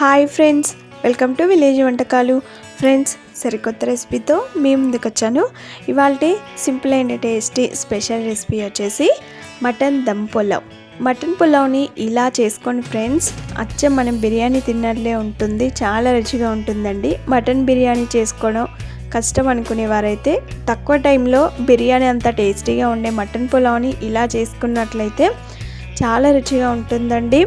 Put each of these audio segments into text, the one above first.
Hi friends welcome to village వంటకాలు. Friends సరికొత్త రెసిపీతో మీ ముందుకు వచ్చాను ఇవాళ simple and tasty special recipe వచ్చేసి మటన్ దమ్ పులావ్. మటన్ పులావ్ని ఇలా చేసుకోండి ఫ్రెండ్స్. అచ్చం మనం బిర్యానీ తిన్నట్లే ఉంటుంది. చాలా రుచిగా ఉంటుందండి. మటన్ బిర్యానీ చేసుకోవడం కష్టం అనుకునేవారైతే తక్కువ టైంలో బిర్యానీ అంత టేస్టీగా ఉండే మటన్ పులావ్ని ఇలా చేసుకున్నట్లయితే చాలా రుచిగా ఉంటుందండి.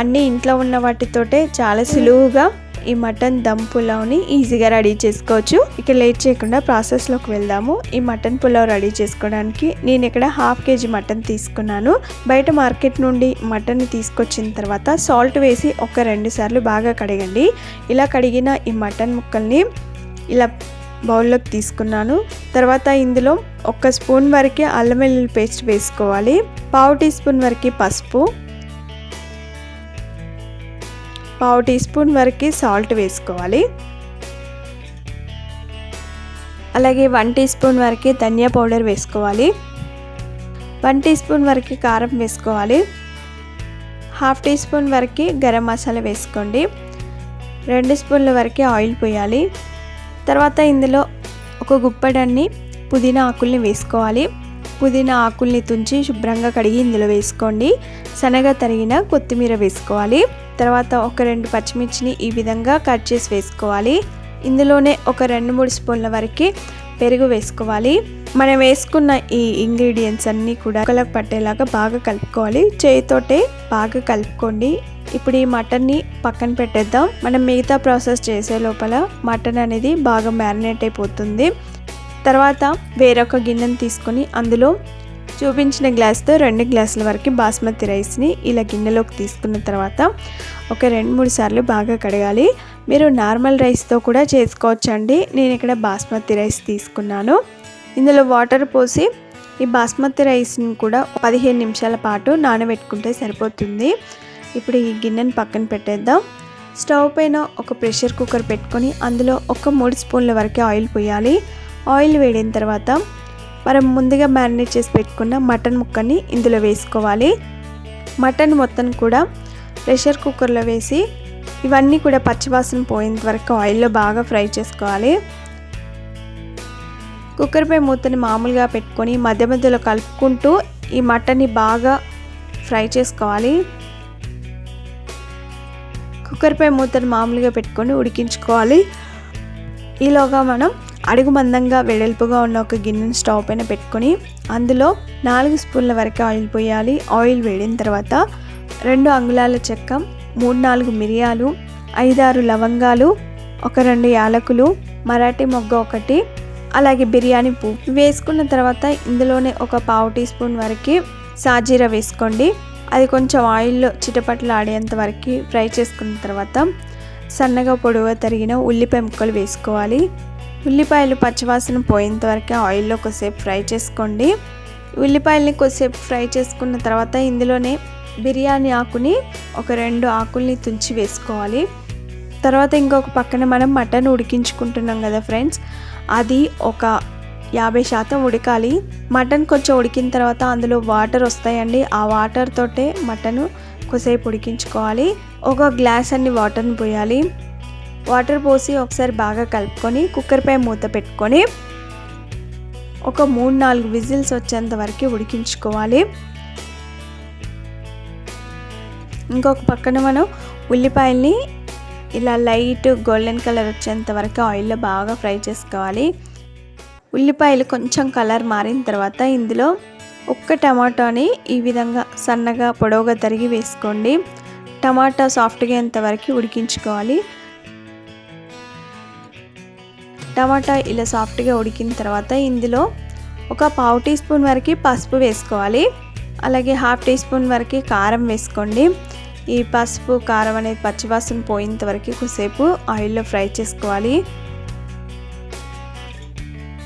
అన్నీ ఇంట్లో ఉన్న వాటితోటే చాలా సులువుగా ఈ మటన్ దమ్ పులావ్ని ఈజీగా రెడీ చేసుకోవచ్చు. ఇక లేట్ చేయకుండా ప్రాసెస్లోకి వెళ్దాము. ఈ మటన్ పులావ్ రెడీ చేసుకోవడానికి నేను ఇక్కడ హాఫ్ కేజీ మటన్ తీసుకున్నాను. బయట మార్కెట్ నుండి మటన్ తీసుకొచ్చిన తర్వాత సాల్ట్ వేసి ఒక రెండు సార్లు బాగా కడగండి. ఇలా కడిగిన ఈ మటన్ ముక్కల్ని ఇలా బౌల్లోకి తీసుకున్నాను. తర్వాత ఇందులో ఒక స్పూన్ వరకు అల్లం వెల్లుల్లి పేస్ట్ వేసుకోవాలి. పావు టీ స్పూన్ వరకు పసుపు. పావు టీ స్పూన్ వరకు సాల్ట్ వేసుకోవాలి. అలాగే వన్ టీ స్పూన్ వరకు ధనియా పౌడర్ వేసుకోవాలి. వన్ టీ స్పూన్ వరకు కారం వేసుకోవాలి. హాఫ్ టీ స్పూన్ వరకు గరం మసాలా వేసుకోండి. రెండు స్పూన్ల వరకు ఆయిల్ పోయాలి. తర్వాత ఇందులో ఒక గుప్పడన్ని పుదీనా ఆకుల్ని వేసుకోవాలి. పుదీనా ఆకుల్ని తుంచి శుభ్రంగా కడిగి ఇందులో వేసుకోండి. సన్నగా తరిగిన కొత్తిమీర వేసుకోవాలి. తర్వాత ఒక రెండు పచ్చిమిర్చిని ఈ విధంగా కట్ చేసి వేసుకోవాలి. ఇందులోనే ఒక రెండు మూడు స్పూన్ల వరకు పెరుగు వేసుకోవాలి. మనం వేసుకున్న ఈ ఇంగ్రీడియంట్స్ అన్నీ కూడా కలకు పట్టేలాగా బాగా కలుపుకోవాలి. చేయితోటే బాగా కలుపుకోండి. ఇప్పుడు ఈ మటన్ని పక్కన పెట్టేద్దాం. మనం మిగతా ప్రాసెస్ చేసే లోపల మటన్ అనేది బాగా మ్యారినేట్ అయిపోతుంది. తర్వాత వేరొక గిన్నెను తీసుకొని అందులో చూపించిన గ్లాస్తో రెండు గ్లాసుల వరకు బాస్మతి రైస్ని ఇలా గిన్నెలోకి తీసుకున్న తర్వాత ఒక రెండు మూడు సార్లు బాగా కడగాలి. మీరు నార్మల్ రైస్తో కూడా చేసుకోవచ్చండి. నేను ఇక్కడ బాస్మతి రైస్ తీసుకున్నాను. ఇందులో వాటర్ పోసి ఈ బాస్మతి రైస్ని కూడా పదిహేను నిమిషాల పాటు నానబెట్టుకుంటే సరిపోతుంది. ఇప్పుడు ఈ గిన్నెను పక్కన పెట్టేద్దాం. స్టవ్ పైన ఒక ప్రెషర్ కుక్కర్ పెట్టుకొని అందులో ఒక మూడు స్పూన్ల వరకు ఆయిల్ పోయాలి. ఆయిల్ వేడిన తర్వాత మనం ముందుగా మ్యారినేట్ చేసి పెట్టుకున్న మటన్ ముక్కని ఇందులో వేసుకోవాలి. మటన్ మొత్తం కూడా ప్రెషర్ కుక్కర్లో వేసి ఇవన్నీ కూడా పచ్చివాసన పోయేంత వరకు ఆయిల్లో బాగా ఫ్రై చేసుకోవాలి. కుక్కర్పై మూతని మామూలుగా పెట్టుకొని మధ్య మధ్యలో కలుపుకుంటూ ఈ మటన్ని బాగా ఫ్రై చేసుకోవాలి. కుక్కర్పై మూతను మామూలుగా పెట్టుకొని ఉడికించుకోవాలి. ఈలోగా మనం అడుగు మందంగా వెడల్పుగా ఉన్న ఒక గిన్నెను స్టవ్ పైన పెట్టుకొని అందులో నాలుగు స్పూన్ల వరకు ఆయిల్ పోయాలి. ఆయిల్ వేడిన తర్వాత రెండు అంగుళాల చెక్క మూడు నాలుగు మిరియాలు ఐదారు లవంగాలు ఒక రెండు యాలకులు మరాఠీ మొగ్గ ఒకటి అలాగే బిర్యానీ పువ్వు. వేసుకున్న తర్వాత ఇందులోనే ఒక పావు టీ స్పూన్ వరకు సాజీరా వేసుకోండి. అది కొంచెం ఆయిల్లో చిటపట్లు ఆడేంత వరకు ఫ్రై చేసుకున్న తర్వాత సన్నగా పొడవుగా తరిగిన ఉల్లిపాయ ముక్కలు వేసుకోవాలి. ఉల్లిపాయలు పచ్చివాసన పోయేంత వరకు ఆయిల్లో కొద్దిసేపు ఫ్రై చేసుకోండి. ఉల్లిపాయలని కొద్దిసేపు ఫ్రై చేసుకున్న తర్వాత ఇందులోనే బిర్యానీ ఆకుని ఒక రెండు ఆకుల్ని తుంచి వేసుకోవాలి. తర్వాత ఇంకొక పక్కన మనం మటన్ ఉడికించుకుంటున్నాం కదా ఫ్రెండ్స్ అది ఒక యాభై శాతం ఉడకాలి. మటన్ కొంచెం ఉడికిన తర్వాత అందులో వాటర్ వస్తాయండి. ఆ వాటర్ తోటే మటను కొద్దిసేపు ఉడికించుకోవాలి. ఒక గ్లాస్ అన్ని వాటర్ని పోయాలి. వాటర్ పోసి ఒకసారి బాగా కలుపుకొని కుక్కర్పై మూత పెట్టుకొని ఒక మూడు నాలుగు విజిల్స్ వచ్చేంత వరకు ఉడికించుకోవాలి. ఇంకొక పక్కన మనం ఉల్లిపాయల్ని ఇలా లైట్ గోల్డెన్ కలర్ వచ్చేంత వరకు ఆయిల్లో బాగా ఫ్రై చేసుకోవాలి. ఉల్లిపాయలు కొంచెం కలర్ మారిన తర్వాత ఇందులో ఒక్క టమాటాని ఈ విధంగా సన్నగా పొడవుగా తరిగి వేసుకోండి. టమాటా సాఫ్ట్గా ఎంతవరకు ఉడికించుకోవాలి. టమాటా ఇలా సాఫ్ట్గా ఉడికిన తర్వాత ఇందులో ఒక పావు టీ స్పూన్ వరకు పసుపు వేసుకోవాలి. అలాగే హాఫ్ టీ స్పూన్ వరకు కారం వేసుకోండి. ఈ పసుపు కారం అనేది పచ్చివాసన పోయేంత వరకు కొద్దిసేపు ఆయిల్లో ఫ్రై చేసుకోవాలి.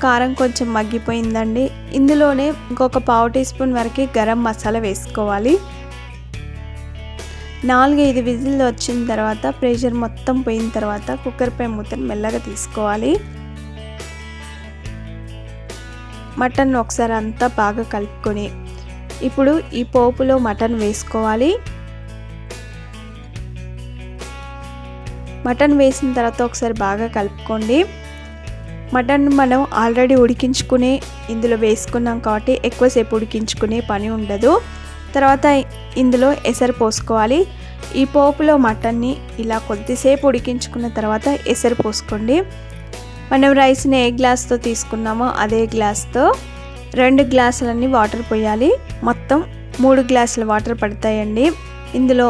కారం కొంచెం మగ్గిపోయిందండి. ఇందులోనే ఇంకొక పావు టీ స్పూన్ వరకు గరం మసాలా వేసుకోవాలి. నాలుగు ఐదు విజిల్లు వచ్చిన తర్వాత ప్రెషర్ మొత్తం పోయిన తర్వాత కుక్కర్పై మూతను మెల్లగా తీసుకోవాలి. మటన్ ఒకసారి అంతా బాగా కలుపుకొని ఇప్పుడు ఈ పోపులో మటన్ వేసుకోవాలి. మటన్ వేసిన తర్వాత ఒకసారి బాగా కలుపుకోండి. మటన్ మనం ఆల్రెడీ ఉడికించుకుని ఇందులో వేసుకున్నాం కాబట్టి ఎక్కువసేపు ఉడికించుకునే పని ఉండదు. తర్వాత ఇందులో ఎసరు పోసుకోవాలి. ఈ పోపులో మటన్ని ఇలా కొద్దిసేపు ఉడికించుకున్న తర్వాత ఎసరు పోసుకోండి. మనం రైస్ని ఏ గ్లాస్తో తీసుకున్నామో అదే గ్లాస్తో రెండు గ్లాసులన్నీ వాటర్ పోయాలి. మొత్తం మూడు గ్లాసుల వాటర్ పడతాయండి. ఇందులో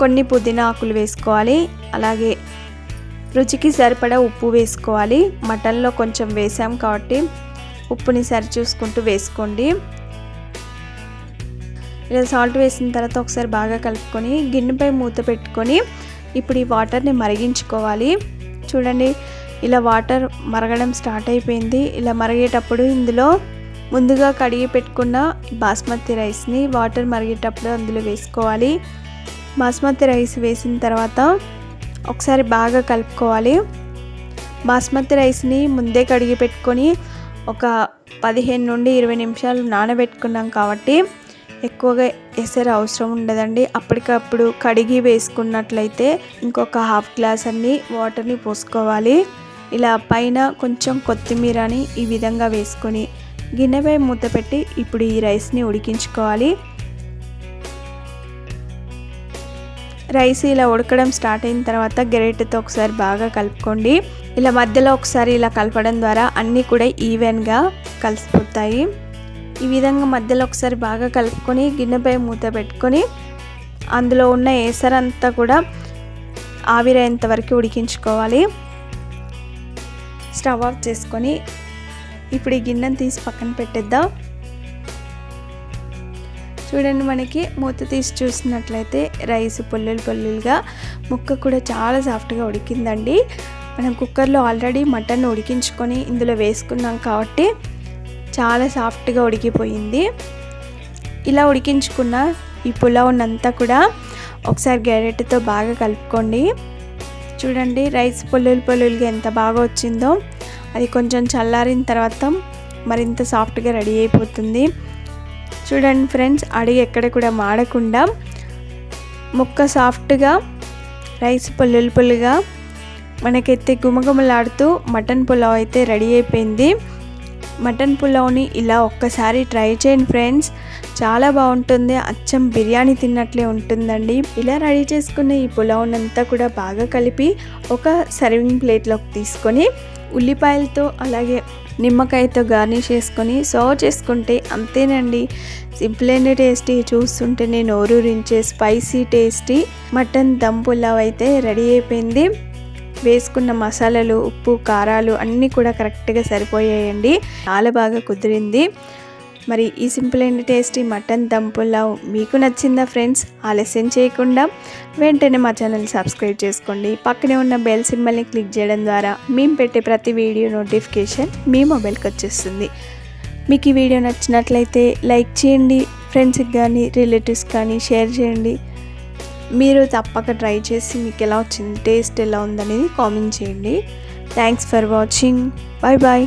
కొన్ని పుదీనా ఆకులు వేసుకోవాలి. అలాగే రుచికి సరిపడా ఉప్పు వేసుకోవాలి. మటన్లో కొంచెం వేసాం కాబట్టి ఉప్పుని సరి చూసుకుంటూ వేసుకోండి. ఇలా సాల్ట్ వేసిన తర్వాత ఒకసారి బాగా కలుపుకొని గిన్నెపై మూత పెట్టుకొని ఇప్పుడు ఈ వాటర్ని మరిగించుకోవాలి. చూడండి ఇలా వాటర్ మరగడం స్టార్ట్ అయిపోయింది. ఇలా మరిగేటప్పుడు ఇందులో ముందుగా కడిగి పెట్టుకున్న బాస్మతి రైస్ని వాటర్ మరిగేటప్పుడు అందులో వేసుకోవాలి. బాస్మతి రైస్ వేసిన తర్వాత ఒకసారి బాగా కలుపుకోవాలి. బాస్మతి రైస్ని ముందే కడిగి పెట్టుకొని ఒక పదిహేను నుండి ఇరవై నిమిషాలు నానబెట్టుకున్నాం కాబట్టి ఎక్కువగా ఎసరు అవసరం ఉండదండి. అప్పటికప్పుడు కడిగి వేసుకున్నట్లయితే ఇంకొక హాఫ్ గ్లాస్ అన్ని వాటర్ని పోసుకోవాలి. ఇలా పైన కొంచెం కొత్తిమీరని ఈ విధంగా వేసుకొని గిన్నెపై మూత పెట్టి ఇప్పుడు ఈ రైస్ని ఉడికించుకోవాలి. రైస్ ఇలా ఉడకడం స్టార్ట్ అయిన తర్వాత గెరెట్తో ఒకసారి బాగా కలుపుకోండి. ఇలా మధ్యలో ఒకసారి ఇలా కలపడం ద్వారా అన్నీ కూడా ఈవెన్గా కలిసిపోతాయి. ఈ విధంగా మధ్యలో ఒకసారి బాగా కలుపుకొని గిన్నెపై మూత పెట్టుకొని అందులో ఉన్న ఏసరంతా కూడా ఆవిరైనంత వరకు ఉడికించుకోవాలి. స్టవ్ ఆఫ్ చేసుకొని ఇప్పుడు ఈ గిన్నెను తీసి పక్కన పెట్టేద్దాం. చూడండి మనకి మూత తీసి చూసినట్లయితే రైస్ పొల్లులు పొల్లులుగా ముక్క కూడా చాలా సాఫ్ట్గా ఉడికిందండి. మనం కుక్కర్లో ఆల్రెడీ మటన్ ఉడికించుకొని ఇందులో వేసుకున్నాం కాబట్టి చాలా సాఫ్ట్గా ఉడికిపోయింది. ఇలా ఉడికించుకున్న ఈ పులావ్నంతా కూడా ఒకసారి గెరెట్తో బాగా కలుపుకోండి. చూడండి రైస్ పొల్లులు పొల్లులుగా ఎంత బాగా వచ్చిందో. అది కొంచెం చల్లారిన తర్వాత మరింత సాఫ్ట్గా రెడీ అయిపోతుంది. చూడండి ఫ్రెండ్స్ అడిగి ఎక్కడ కూడా మాడకుండా ముక్క సాఫ్ట్గా రైస్ పొల్లులు పుల్లుగా మనకైతే గుమగుమలాడుతూ మటన్ పులావ్ అయితే రెడీ అయిపోయింది. మటన్ పులావ్ని ఇలా ఒక్కసారి ట్రై చేయండి ఫ్రెండ్స్. చాలా బాగుంటుంది. అచ్చం బిర్యానీ తిన్నట్లే ఉంటుందండి. ఇలా రెడీ చేసుకున్న ఈ పులావ్నంతా కూడా బాగా కలిపి ఒక సర్వింగ్ ప్లేట్లోకి తీసుకొని ఉల్లిపాయలతో అలాగే నిమ్మకాయతో గార్నిష్ చేసుకొని సర్వ్ చేసుకుంటే అంతేనండి. సింపుల్ అండ్ టేస్టీ చూస్తుంటేనే నోరూరించే spicy tasty mutton dum pulao అయితే రెడీ అయిపోయింది. వేసుకున్న మసాలాలు ఉప్పు కారాలు అన్నీ కూడా కరెక్ట్గా సరిపోయాయండి. చాలా బాగా కుదిరింది. మరి ఈ simple and tasty mutton dum pulao మీకు నచ్చిందా ఫ్రెండ్స్? ఆలస్యం చేయకుండా వెంటనే మా ఛానల్ సబ్స్క్రైబ్ చేసుకోండి. పక్కనే ఉన్న బెల్ సింబల్ని క్లిక్ చేయడం ద్వారా మేము పెట్టే ప్రతి వీడియో నోటిఫికేషన్ మీ మొబైల్కి వచ్చేస్తుంది. మీకు ఈ వీడియో నచ్చినట్లయితే లైక్ చేయండి. ఫ్రెండ్స్కి కానీ రిలేటివ్స్ కానీ షేర్ చేయండి. మీరు తప్పక ట్రై చేసి మీకు ఎలా వచ్చింది టేస్ట్ ఎలా ఉందనేది కామెంట్ చేయండి. Thanks for watching bye bye